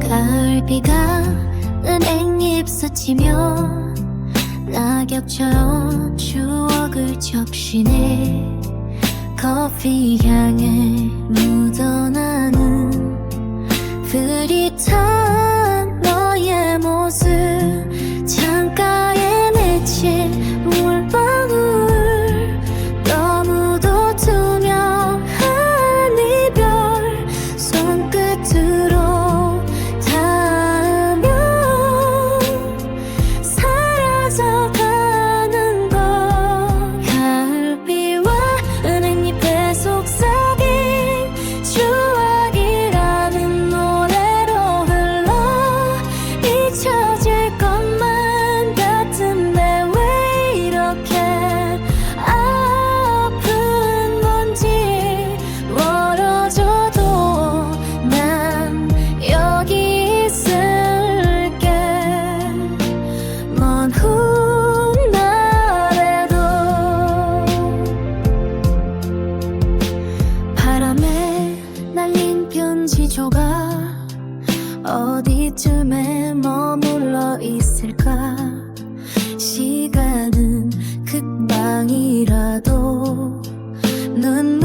가을비가 은행잎 스치며 낙엽처럼 추억을 적시네. 커피 향에 묻어나는 흐릿한 어디쯤에 머물러 있을까? 시간은 금방이라도 눈